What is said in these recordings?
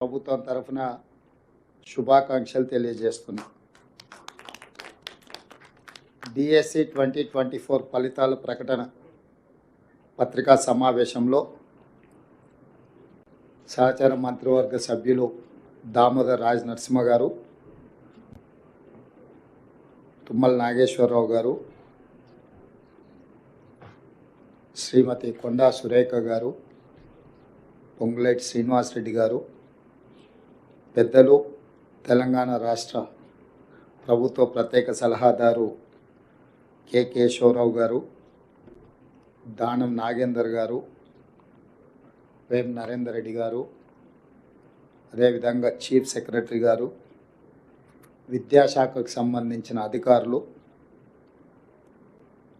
ప్రభుత్వం తరఫున శుభాకాంక్షలు తెలియజేస్తున్నా. డిఎస్సి ట్వంటీ ట్వంటీ ఫోర్ ఫలితాల ప్రకటన పత్రికా సమావేశంలో సహచార మంత్రివర్గ సభ్యులు దామోదర్ రాజ్ నరసింహ గారు తుమ్మల నాగేశ్వరరావు గారు శ్రీమతి కొండా సురేఖ గారు పొంగులేటి శ్రీనివాసరెడ్డి గారు పెద్దలు తెలంగాణ రాష్ట్ర ప్రభుత్వ ప్రత్యేక సలహాదారు కె. కేశవరావు గారు దానం నాగేందర్ గారు వేం నరేందర్ రెడ్డి గారు అదేవిధంగా చీఫ్ సెక్రటరీ గారు విద్యాశాఖకు సంబంధించిన అధికారులు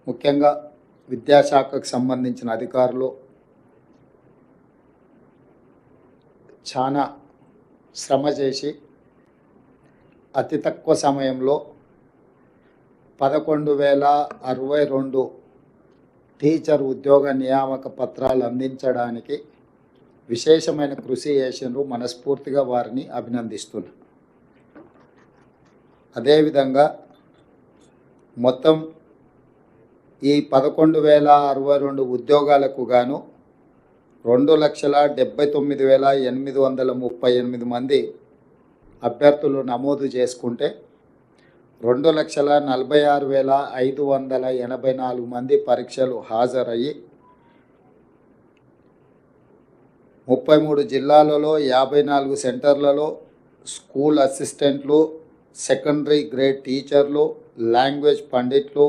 ముఖ్యంగా విద్యాశాఖకు సంబంధించిన అధికారులు చాలా శ్రమ చేసి అతి తక్కువ సమయంలో పదకొండు వేల అరవై రెండు టీచర్ ఉద్యోగ నియామక పత్రాలు అందించడానికి విశేషమైన కృషి చేసినారు మనస్ఫూర్తిగా వారిని అభినందిస్తున్నా. అదేవిధంగా మొత్తం ఈ పదకొండు వేల అరవై రెండు ఉద్యోగాలకు గాను రెండు లక్షల డెబ్బై తొమ్మిది వేల ఎనిమిది వందల ముప్పై ఎనిమిది మంది అభ్యర్థులు నమోదు చేసుకుంటే రెండు లక్షల నలభై ఆరు వేల ఐదు వందల ఎనభై నాలుగు మంది పరీక్షలు హాజరయ్యి ముప్పై మూడు జిల్లాలలో యాభై నాలుగు సెంటర్లలో స్కూల్ అసిస్టెంట్లు సెకండరీ గ్రేడ్ టీచర్లు లాంగ్వేజ్ పండిట్లు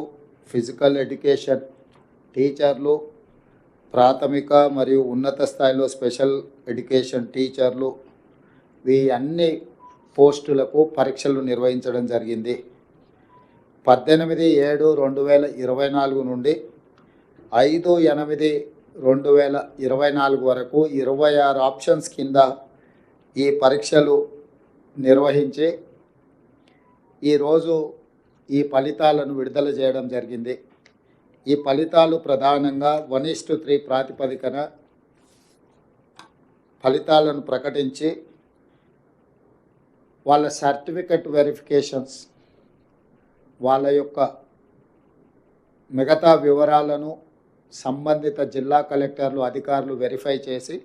ఫిజికల్ ఎడ్యుకేషన్ టీచర్లు ప్రాథమిక మరియు ఉన్నత స్థాయిలో స్పెషల్ ఎడ్యుకేషన్ టీచర్లు ఈ అన్ని పోస్టులకు పరీక్షలు నిర్వహించడం జరిగింది. పద్దెనిమిది ఏడు రెండు వేల ఇరవై నాలుగు నుండి ఐదు ఎనిమిది రెండు వేల ఇరవై నాలుగు వరకు ఇరవై ఆరు ఆప్షన్స్ కింద ఈ పరీక్షలు నిర్వహించి ఈరోజు ఈ ఫలితాలను విడుదల చేయడం జరిగింది. ఈ ఫలితాలు ప్రధానంగా వన్ ఇస్ టు త్రీ ప్రాతిపదికన ఫలితాలను ప్రకటించి వాళ్ళ సర్టిఫికెట్ వెరిఫికేషన్స్ వాళ్ళ యొక్క మిగతా వివరాలను సంబంధిత జిల్లా కలెక్టర్లు అధికారులు వెరిఫై చేసి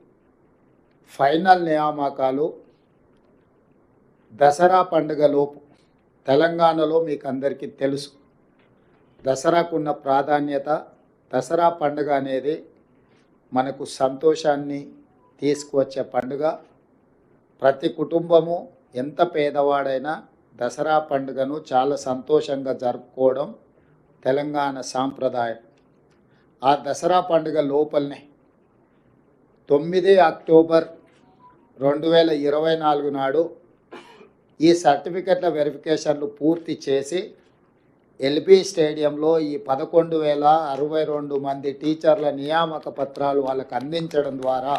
ఫైనల్ నియామకాలు దసరా పండుగలోపు తెలంగాణలో మీకు అందరికీ తెలుసు. దసరాకున్న ప్రాధాన్యత దసరా పండుగ అనేది మనకు సంతోషాన్ని తీసుకువచ్చే పండుగ. ప్రతి కుటుంబము ఎంత పేదవాడైనా దసరా పండుగను చాలా సంతోషంగా జరుపుకోవడం తెలంగాణ సాంప్రదాయం. ఆ దసరా పండుగ లోపలనే తొమ్మిది అక్టోబర్ రెండు వేల ఇరవై నాలుగు నాడు ఈ సర్టిఫికెట్ల వెరిఫికేషన్లు పూర్తి చేసి ఎల్బీ స్టేడియంలో ఈ పదకొండు వేల అరవై రెండు మంది టీచర్ల నియామక పత్రాలు వాళ్ళకు అందించడం ద్వారా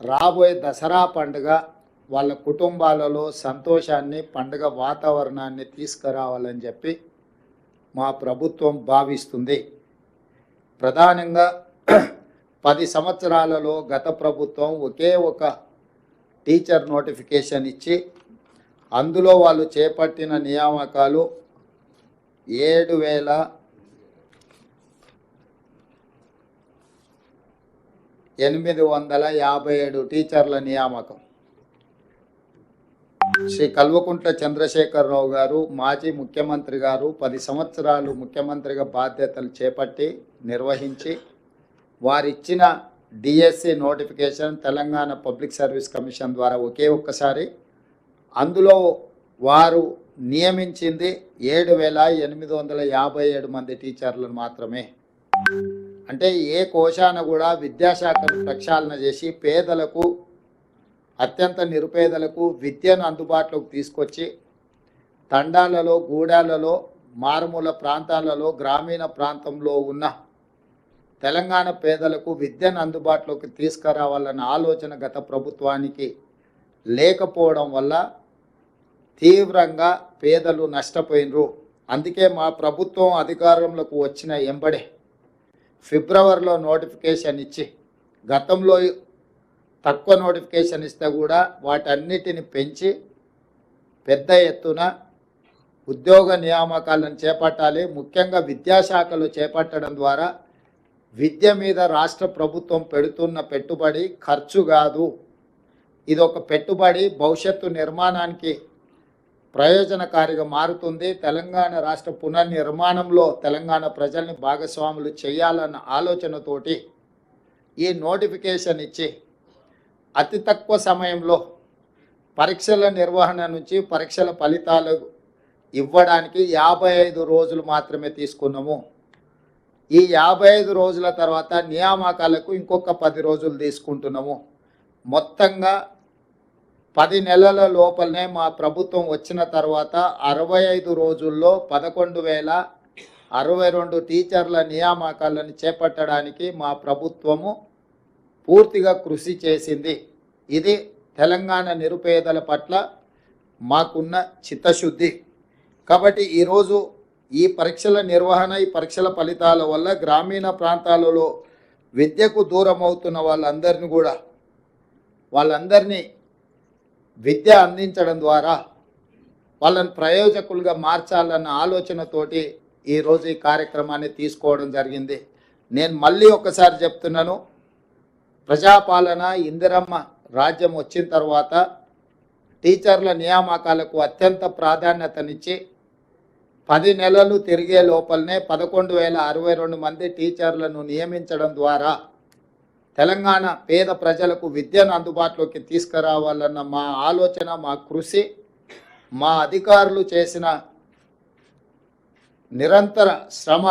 రాబోయే దసరా పండుగ వాళ్ళ కుటుంబాలలో సంతోషాన్ని పండుగ వాతావరణాన్ని తీసుకురావాలని చెప్పి మా ప్రభుత్వం భావిస్తుంది. ప్రధానంగా పది సంవత్సరాలలో గత ప్రభుత్వం ఒకే ఒక టీచర్ నోటిఫికేషన్ ఇచ్చి అందులో వాళ్ళు చేపట్టిన నియామకాలు ఏడు వేల ఎనిమిది వందల యాభై ఏడు టీచర్ల నియామకం. శ్రీ కల్వకుంట్ల చంద్రశేఖరరావు గారు మాజీ ముఖ్యమంత్రి గారు పది సంవత్సరాలు ముఖ్యమంత్రిగా బాధ్యతలు చేపట్టి నిర్వహించి వారిచ్చిన DSC notification Telangana public service commission ద్వారా ఒకే ఒక్కసారి అందులో వారు నియమించింది ఏడు వేల ఎనిమిది వందల యాభై ఏడు మంది టీచర్లను మాత్రమే. అంటే ఏ కోశాన కూడా విద్యాశాఖను ప్రక్షాళన చేసి పేదలకు అత్యంత నిరుపేదలకు విద్యను అందుబాటులోకి తీసుకొచ్చి తండాలలో గూడాలలో మారుమూల ప్రాంతాలలో గ్రామీణ ప్రాంతంలో ఉన్న తెలంగాణ పేదలకు విద్యను అందుబాటులోకి తీసుకురావాలన్న ఆలోచన గత ప్రభుత్వానికి లేకపోవడం వల్ల తీవ్రంగా పేదలు నష్టపోయినరు. అందుకే మా ప్రభుత్వం అధికారంలోకి వచ్చిన ఎంబడే ఫిబ్రవరిలో నోటిఫికేషన్ ఇచ్చి గతంలో తక్కువ నోటిఫికేషన్ ఇస్తే కూడా వాటన్నిటిని పెంచి పెద్ద ఎత్తున ఉద్యోగ నియామకాలను చేపట్టాలి. ముఖ్యంగా విద్యాశాఖలో చేపట్టడం ద్వారా విద్య మీద రాష్ట్ర ప్రభుత్వం పెడుతున్న పెట్టుబడి ఖర్చు కాదు. ఇది ఒక పెట్టుబడి భవిష్యత్తు నిర్మాణానికి ప్రయోజనకారిగా మారుతుంది. తెలంగాణ రాష్ట్ర పునర్నిర్మాణంలో తెలంగాణ ప్రజల్ని భాగస్వాములు చేయాలన్న ఆలోచనతోటి ఈ నోటిఫికేషన్ ఇచ్చి అతి తక్కువ సమయంలో పరీక్షల నిర్వహణ నుంచి పరీక్షల ఫలితాలు ఇవ్వడానికి యాభై ఐదు రోజులు మాత్రమే తీసుకున్నాము. ఈ యాభై ఐదు రోజుల తర్వాత నియామకాలకు ఇంకొక పది రోజులు తీసుకుంటున్నాము. మొత్తంగా పది నెలల లోపలనే మా ప్రభుత్వం వచ్చిన తర్వాత అరవై ఐదు రోజుల్లో పదకొండు వేల అరవై రెండు టీచర్ల నియామకాలను చేపట్టడానికి మా ప్రభుత్వము పూర్తిగా కృషి చేసింది. ఇది తెలంగాణ నిరుపేదల పట్ల మాకున్న చిత్తశుద్ధి. కాబట్టి ఈరోజు ఈ పరీక్షల నిర్వహణ ఈ పరీక్షల ఫలితాల వల్ల గ్రామీణ ప్రాంతాలలో విద్యకు దూరం అవుతున్న వాళ్ళందరినీ కూడా వాళ్ళందరినీ విద్య అందించడం ద్వారా వాళ్ళని ప్రయోజకులుగా మార్చాలన్న ఆలోచనతోటి ఈరోజు ఈ కార్యక్రమాన్ని తీసుకోవడం జరిగింది. నేను మళ్ళీ ఒకసారి చెప్తున్నాను ప్రజాపాలన ఇందిరమ్మ రాజ్యం వచ్చిన తర్వాత టీచర్ల నియామకాలకు అత్యంత ప్రాధాన్యతనిచ్చి పది నెలలు తిరిగే లోపలనే పదకొండు వేల అరవై రెండు మంది టీచర్లను నియమించడం ద్వారా తెలంగాణ పేద ప్రజలకు విద్యను అందుబాటులోకి తీసుకురావాలన్న మా ఆలోచన మా కృషి మా అధికారులు చేసిన నిరంతర శ్రమ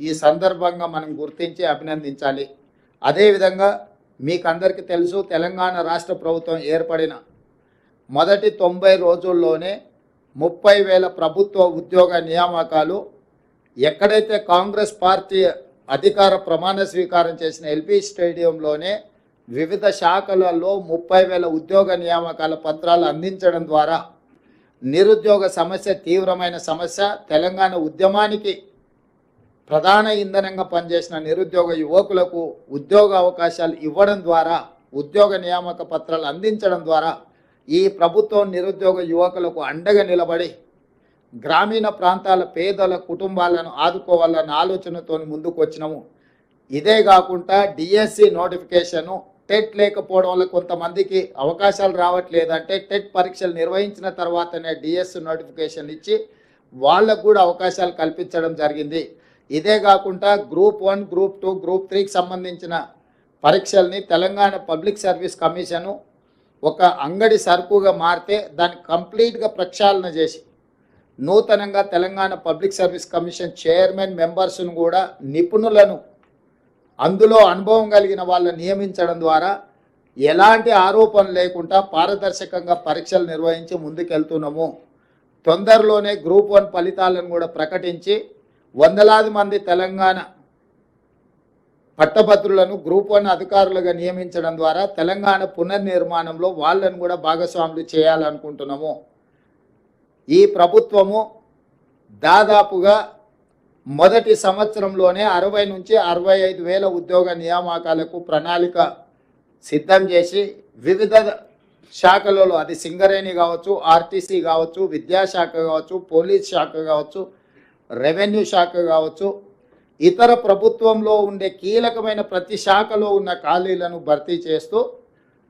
ఈ సందర్భంగా మనం గుర్తించి అభినందించాలి. అదేవిధంగా మీకు అందరికీ తెలుసు తెలంగాణ రాష్ట్ర ప్రభుత్వం ఏర్పడిన మొదటి తొంభై రోజుల్లోనే ముప్పై వేల ప్రభుత్వ ఉద్యోగ నియామకాలు ఎక్కడైతే కాంగ్రెస్ పార్టీ అధికార ప్రమాణ స్వీకారం చేసిన ఎల్పి స్టేడియంలోనే వివిధ శాఖలలో ముప్పై వేల ఉద్యోగ నియామకాల పత్రాలు అందించడం ద్వారా నిరుద్యోగ సమస్య తీవ్రమైన సమస్య తెలంగాణ ఉద్యమానికి ప్రధాన ఇంధనంగా పనిచేసిన నిరుద్యోగ యువకులకు ఉద్యోగ అవకాశాలు ఇవ్వడం ద్వారా ఉద్యోగ నియామక పత్రాలు అందించడం ద్వారా ఈ ప్రభుత్వం నిరుద్యోగ యువకులకు అండగా నిలబడి గ్రామీణ ప్రాంతాల పేదల కుటుంబాలను ఆదుకోవాలన్న ఆలోచనతో ముందుకు వచ్చినాము. ఇదే కాకుండా డిఎస్సి నోటిఫికేషను టెట్ లేకపోవడం వల్ల కొంతమందికి అవకాశాలు రావట్లేదంటే టెట్ పరీక్షలు నిర్వహించిన తర్వాతనే డిఎస్ నోటిఫికేషన్ ఇచ్చి వాళ్ళకు కూడా అవకాశాలు కల్పించడం జరిగింది. ఇదే కాకుండా group one group two group త్రీకి సంబంధించిన పరీక్షల్ని తెలంగాణ పబ్లిక్ సర్వీస్ కమిషను ఒక అంగడి సరుకుగా మారితే దాన్ని కంప్లీట్గా ప్రక్షాళన చేసి నూతనంగా Telangana public service commission chairman మెంబర్స్ను కూడా నిపుణులను అందులో అనుభవం కలిగిన వాళ్ళని నియమించడం ద్వారా ఎలాంటి ఆరోపణ లేకుండా పారదర్శకంగా పరీక్షలు నిర్వహించి ముందుకెళ్తున్నాము. తొందరలోనే గ్రూప్ వన్ ఫలితాలను కూడా ప్రకటించి వందలాది మంది తెలంగాణ పట్టభద్రులను గ్రూప్ వన్ అధికారులుగా నియమించడం ద్వారా తెలంగాణ పునర్నిర్మాణంలో వాళ్ళను కూడా భాగస్వాములు చేయాలనుకుంటున్నాము. ఈ ప్రభుత్వము దాదాపుగా మొదటి సంవత్సరంలోనే అరవై నుంచి అరవై ఐదు వేల ఉద్యోగ నియామకాలకు ప్రణాళిక సిద్ధం చేసి వివిధ శాఖలలో అది సింగరేణి కావచ్చు ఆర్టీసీ కావచ్చు విద్యాశాఖ కావచ్చు పోలీస్ శాఖ కావచ్చు రెవెన్యూ శాఖ కావచ్చు ఇతర ప్రభుత్వంలో ఉండే కీలకమైన ప్రతి శాఖలో ఉన్న ఖాళీలను భర్తీ చేస్తూ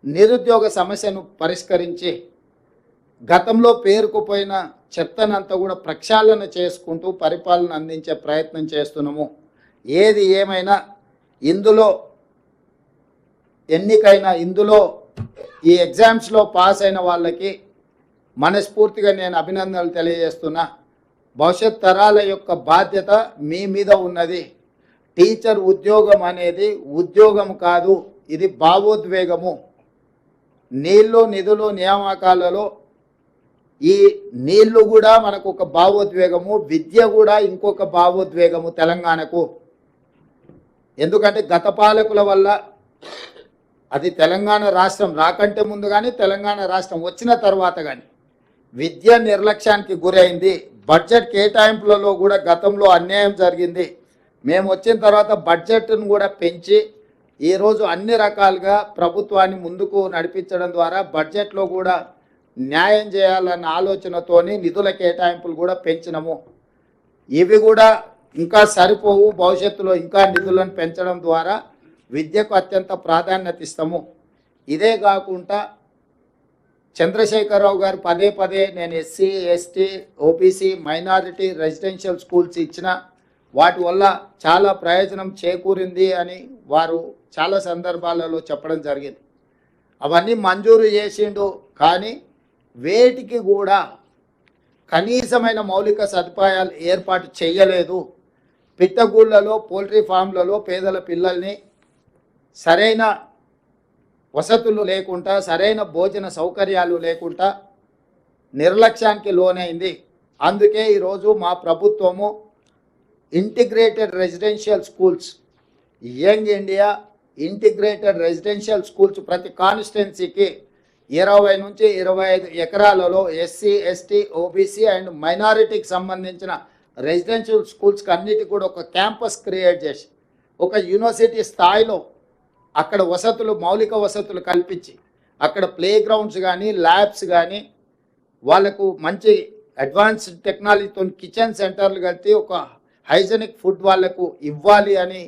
నిరుద్యోగ సమస్యను పరిష్కరించి గతంలో పేరుకుపోయిన చెత్తనంతా కూడా ప్రక్షాళన చేసుకుంటూ పరిపాలన అందించే ప్రయత్నం చేస్తున్నాము. ఏది ఏమైనా ఇందులో ఎన్నికైన ఇందులో ఈ ఎగ్జామ్స్లో పాస్ అయిన వాళ్ళకి మనస్ఫూర్తిగా నేను అభినందనలు తెలియజేస్తున్నా. భవిష్యత్ తరాల యొక్క బాధ్యత మీ మీద ఉన్నది. టీచర్ ఉద్యోగం అనేది ఉద్యోగం కాదు ఇది భావోద్వేగము. నీళ్ళు నిధులు నియామకాలలో ఈ నీళ్ళు కూడా మనకు ఒక భావోద్వేగము విద్య కూడా ఇంకొక భావోద్వేగము తెలంగాణకు. ఎందుకంటే గత పాలకుల వల్ల అది తెలంగాణ రాష్ట్రం రాకంటే ముందు కానీ తెలంగాణ రాష్ట్రం వచ్చిన తర్వాత కానీ విద్య నిర్లక్ష్యానికి గురైంది. బడ్జెట్ కేటాయింపులలో కూడా గతంలో అన్యాయం జరిగింది. మేము వచ్చిన తర్వాత బడ్జెట్ను కూడా పెంచి ఈరోజు అన్ని రకాలుగా ప్రభుత్వాన్ని ముందుకు నడిపించడం ద్వారా బడ్జెట్లో కూడా న్యాయం చేయాలన్న ఆలోచనతోని నిధుల కేటాయింపులు కూడా పెంచినము. ఇవి కూడా ఇంకా సరిపోవు భవిష్యత్తులో ఇంకా నిధులను పెంచడం ద్వారా విద్యకు అత్యంత ప్రాధాన్యత ఇస్తాము. ఇదే కాకుండా చంద్రశేఖరరావు గారు పదే పదే నేను SC ST OBC minority residential schools ఇచ్చిన వాటి వల్ల చాలా ప్రయోజనం చేకూరింది అని వారు చాలా సందర్భాలలో చెప్పడం జరిగింది. అవన్నీ మంజూరు చేసిండు కానీ వేటికి కూడా కనీసమైన మౌలిక సదుపాయాలు ఏర్పాటు చేయలేదు. పిట్టగూళ్ళలో పోల్ట్రీ ఫామ్లలో పేదల పిల్లల్ని సరైన వసతులు లేకుండా సరైన భోజన సౌకర్యాలు లేకుండా నిర్లక్ష్యానికి లోనైంది. అందుకే ఈరోజు మా ప్రభుత్వము integrated residential schools young India integrated residential schools ప్రతి కాన్స్టిట్యున్సీకి ఇరవై నుంచి ఇరవై ఐదు ఎకరాలలో ఎస్సీ ఎస్టీ ఓబీసీ అండ్ మైనారిటీకి సంబంధించిన రెసిడెన్షియల్ స్కూల్స్కి అన్నిటికి కూడా ఒక క్యాంపస్ క్రియేట్ చేసి ఒక యూనివర్సిటీ స్థాయిలో అక్కడ వసతులు మౌలిక వసతులు కల్పించి అక్కడ ప్లే గ్రౌండ్స్ కానీ ల్యాబ్స్ కానీ వాళ్ళకు మంచి అడ్వాన్స్డ్ టెక్నాలజీతో కిచెన్ సెంటర్లు కలిపి ఒక హైజెనిక్ ఫుడ్ వాళ్ళకు ఇవ్వాలి అని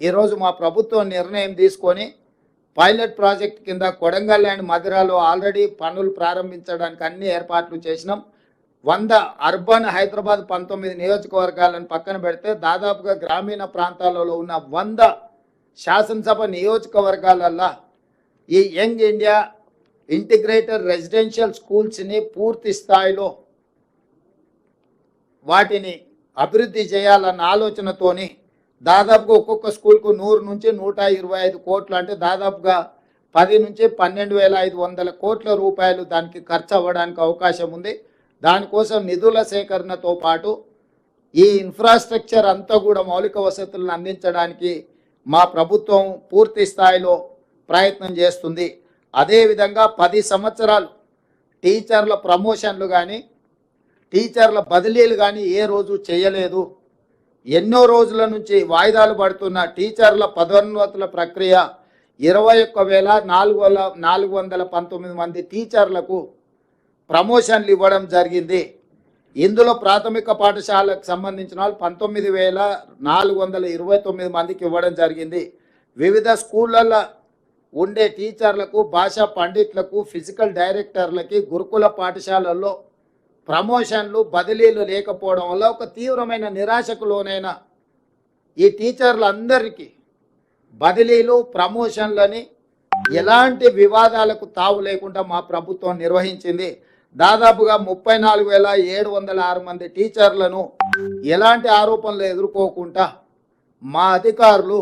ఈరోజు మా ప్రభుత్వం నిర్ణయం తీసుకొని పైలట్ ప్రాజెక్ట్ కింద కొడంగల్ అండ్ మధురాలో ఆల్రెడీ పనులు ప్రారంభించడానికి అన్ని ఏర్పాట్లు చేసినాం. వంద అర్బన్ హైదరాబాద్ పంతొమ్మిది నియోజకవర్గాలను పక్కన పెడితే దాదాపుగా గ్రామీణ ప్రాంతాలలో ఉన్న వంద శాసనసభ నియోజకవర్గాలల్లో ఈ యంగ్ ఇండియా ఇంటిగ్రేటెడ్ రెసిడెన్షియల్ స్కూల్స్ని పూర్తి స్థాయిలో వాటిని అభివృద్ధి చేయాలన్న ఆలోచనతోని దాదాపుగా ఒక్కొక్క స్కూల్కు నూరు నుంచి నూట ఇరవై ఐదు కోట్లు అంటే దాదాపుగా పది నుంచి పన్నెండు వేల ఐదు వందల కోట్ల రూపాయలు దానికి ఖర్చు అవ్వడానికి అవకాశం ఉంది. దానికోసం నిధుల సేకరణతో పాటు ఈ ఇన్ఫ్రాస్ట్రక్చర్ అంతా కూడా మౌలిక వసతులను అందించడానికి మా ప్రభుత్వం పూర్తి స్థాయిలో ప్రయత్నం చేస్తుంది. అదేవిధంగా పది సంవత్సరాలు టీచర్ల ప్రమోషన్లు కానీ టీచర్ల బదిలీలు కానీ ఏ రోజు చేయలేదు. ఎన్నో రోజుల నుంచి వాయిదాలు పడుతున్న టీచర్ల పదోన్నతుల ప్రక్రియ ఇరవై ఒక్క వేల నాలుగు వేల నాలుగు వందల పంతొమ్మిది మంది టీచర్లకు ప్రమోషన్లు ఇవ్వడం జరిగింది. ఇందులో ప్రాథమిక పాఠశాలకు సంబంధించిన వాళ్ళు పంతొమ్మిది వేల నాలుగు వందల ఇరవై తొమ్మిది మందికి ఇవ్వడం జరిగింది. వివిధ స్కూళ్ళల్లో ఉండే టీచర్లకు భాషా పండిట్లకు ఫిజికల్ డైరెక్టర్లకి గురుకుల పాఠశాలల్లో ప్రమోషన్లు బదిలీలు లేకపోవడం వల్ల ఒక తీవ్రమైన నిరాశకు లోనైన ఈ టీచర్లందరికీ బదిలీలు ప్రమోషన్లని ఎలాంటి వివాదాలకు తావు లేకుండా మా ప్రభుత్వం నిర్వహించింది. దాదాపుగా ముప్పై నాలుగు వేల ఏడు వందల ఆరు మంది టీచర్లను ఎలాంటి ఆరోపణలు ఎదుర్కోకుండా మా అధికారులు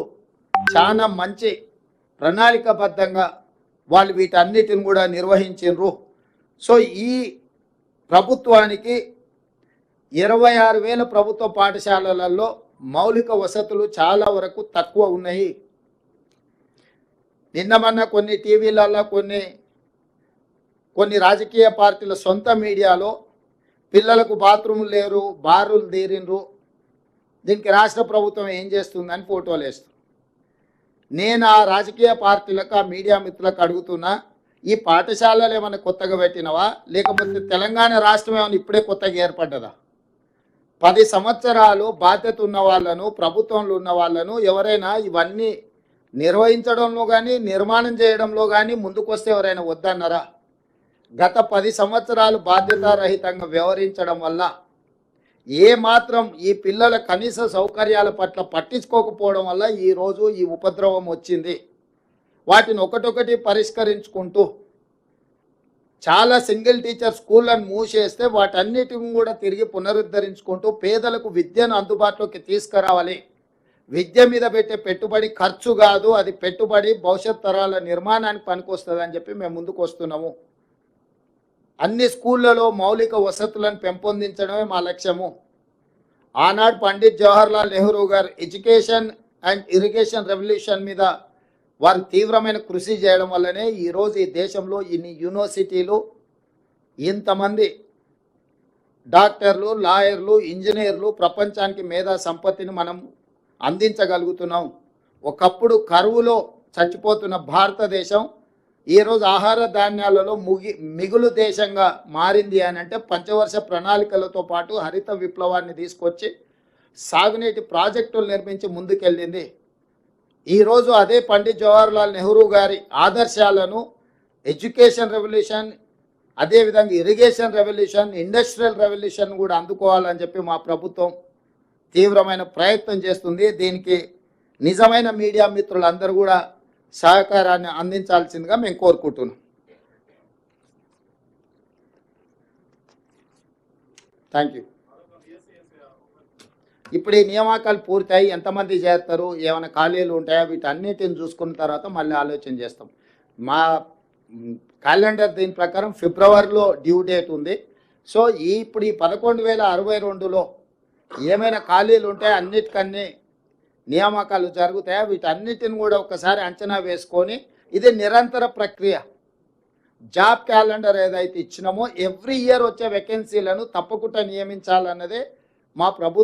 చాలా మంచి ప్రణాళికబద్ధంగా వాళ్ళు వీటన్నిటిని కూడా నిర్వహించారు సో ఈ ప్రభుత్వానికి ఇరవై ఆరు వేల ప్రభుత్వ పాఠశాలలలో మౌలిక వసతులు చాలా వరకు తక్కువ ఉన్నాయి. నిన్నమన్న కొన్ని టీవీలలో కొన్ని కొన్ని రాజకీయ పార్టీల సొంత మీడియాలో పిల్లలకు బాత్రూములు లేరు బారులు తీరిండ్రు. దీనికి రాష్ట్ర ప్రభుత్వం ఏం చేస్తుందని ఫోటోలు వేస్తుంది. నేను ఆ రాజకీయ పార్టీలకు ఆ మీడియా మిత్రులకు అడుగుతున్నా ఈ పాఠశాలలు ఏమైనా కొత్తగా పెట్టినవా? లేకపోతే తెలంగాణ రాష్ట్రం ఏమైనా ఇప్పుడే కొత్తగా ఏర్పడ్డదా? పది సంవత్సరాలు బాధ్యత ఉన్న వాళ్ళను ప్రభుత్వంలో ఉన్న వాళ్ళను ఎవరైనా ఇవన్నీ నిర్వహించడంలో కానీ నిర్మాణం చేయడంలో కానీ ముందుకొస్తే ఎవరైనా వద్దన్నారా? గత పది సంవత్సరాలు బాధ్యతారహితంగా వ్యవహరించడం వల్ల ఏ మాత్రం ఈ పిల్లల కనీస సౌకర్యాల పట్ల పట్టించుకోకపోవడం వల్ల ఈరోజు ఈ ఉపద్రవం వచ్చింది. వాటిని ఒకటొకటి పరిష్కరించుకుంటూ చాలా సింగిల్ టీచర్ స్కూళ్ళను మూసేస్తే వాటన్నిటిని కూడా తిరిగి పునరుద్ధరించుకుంటూ పేదలకు విద్యను అందుబాటులోకి తీసుకురావాలి. విద్య మీద పెట్టే పెట్టుబడి ఖర్చు కాదు అది పెట్టుబడి భవిష్యత్ తరాల నిర్మాణానికి పనికొస్తుంది అని చెప్పి మేము ముందుకు వస్తున్నాము. అన్ని స్కూళ్ళలో మౌలిక వసతులను పెంపొందించడమే మా లక్ష్యము. ఆనాడు పండిత్ జవహర్లాల్ నెహ్రూ గారు ఎడ్యుకేషన్ అండ్ ఇరిగేషన్ రెవల్యూషన్ మీద వారు తీవ్రమైన కృషి చేయడం వల్లనే ఈరోజు ఈ దేశంలో ఇన్ని యూనివర్సిటీలు ఇంతమంది డాక్టర్లు లాయర్లు ఇంజనీర్లు ప్రపంచానికి మేధా సంపత్తిని మనం అందించగలుగుతున్నాం. ఒకప్పుడు కరువులో చచ్చిపోతున్న భారతదేశం ఈరోజు ఆహార ధాన్యాలలో ముగి మిగులు దేశంగా మారింది అని అంటే పంచవర్ష ప్రణాళికలతో పాటు హరిత విప్లవాన్ని తీసుకొచ్చి సాగునీటి ప్రాజెక్టులు నిర్మించి ముందుకెళ్ళింది. ఈరోజు అదే పండిత్ జవహర్లాల్ నెహ్రూ గారి ఆదర్శాలను ఎడ్యుకేషన్ రెవల్యూషన్ అదేవిధంగా ఇరిగేషన్ రెవల్యూషన్ ఇండస్ట్రియల్ రెవల్యూషన్ కూడా అందుకోవాలని చెప్పి మా ప్రభుత్వం తీవ్రమైన ప్రయత్నం చేస్తుంది. దీనికి నిజమైన మీడియా మిత్రులందరూ కూడా సహకారాన్ని అందించాల్సిందిగా మేము కోరుకుంటున్నాం. Thank you. ఇప్పుడు ఈ నియామకాలు పూర్తయి ఎంతమంది చేస్తారు ఏమైనా ఖాళీలు ఉంటాయా వీటన్నిటిని చూసుకున్న తర్వాత మళ్ళీ ఆలోచన చేస్తాం. మా క్యాలెండర్ దీని ప్రకారం ఫిబ్రవరిలో డ్యూ డేట్ ఉంది. సో ఈ ఇప్పుడు ఈ పదకొండు వేల అరవై రెండులో ఏమైనా ఖాళీలు ఉంటాయో అన్నిటికన్నీ నియామకాలు జరుగుతాయా వీటన్నిటిని కూడా ఒకసారి అంచనా వేసుకొని ఇది నిరంతర ప్రక్రియ. జాబ్ క్యాలెండర్ ఏదైతే ఇచ్చినామో ఎవ్రీ ఇయర్ వచ్చే వేకెన్సీలను తప్పకుండా నియమించాలన్నదే మా ప్రభుత్వం